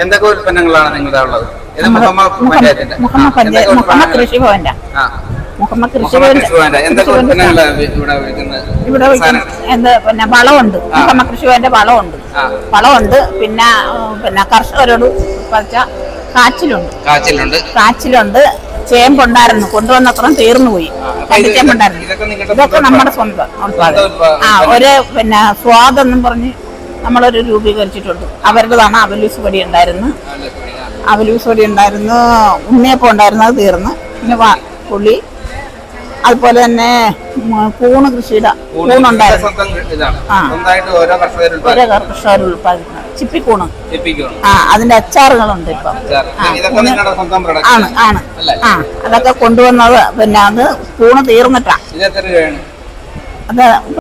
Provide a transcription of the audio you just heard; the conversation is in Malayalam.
എന്തൊക്കെ ഉൽപ്പന്നങ്ങളാണ് നിങ്ങളുടെ ഉള്ളത്? ഇത് നമ്മുടെ മുഹമ്മ പഞ്ചായത്തിന്റെ ആ, മുഹമ്മ പഞ്ചായത്ത് എന്തൊക്കെ ഉൽപ്പന്നങ്ങളാണ് ഇവിടെ ഇവിടെ എന്ത് പിന്നെ വളമുണ്ട്. മുഹമ്മ കൃഷിഭവന്റെ വളമുണ്ട്. ആ. വളമുണ്ട്. പിന്നെ പിന്നെ കർഷകരോട് പറിച്ച കാച്ചിലുണ്ട്. കാച്ചിലുണ്ട്. കാച്ചിലുണ്ട്. ചേമ്പുണ്ടായിരുന്നു. കൊണ്ടുവന്നത്രയും തീർന്നു പോയി ചേമ്പുണ്ടായിരുന്നു. ഇതൊക്കെ നമ്മുടെ സ്വന്തം. ആ ഒരു പിന്നെ സ്വാദെന്നും പറഞ്ഞ് നമ്മളൊരു രൂപീകരിച്ചിട്ടുണ്ട്. അവരുടേതാണ് അവലൂസ് പൊടി ഉണ്ടായിരുന്നു. അവലൂസ് പൊടി ഉണ്ടായിരുന്നു ഉണ്ണിയപ്പം ഉണ്ടായിരുന്നു അത് തീർന്ന്. പിന്നെ പുളി അതുപോലെ തന്നെ കൂണ് കൃഷിയുടെ കൂണുണ്ടായിരുന്നു ആ. ഓരോ കർഷകർ കർഷകർ ഉൽപ്പാദിക്കുന്നത് ചിപ്പിക്കൂണ്. ആ അതിന്റെ അച്ചാറുകളുണ്ട് ഇപ്പം. ആണ് ആണ്. ആ അതൊക്കെ കൊണ്ടുവന്നത് പിന്നെ അത് കൂണ് തീർന്നിട്ടാ. ഇത് അത്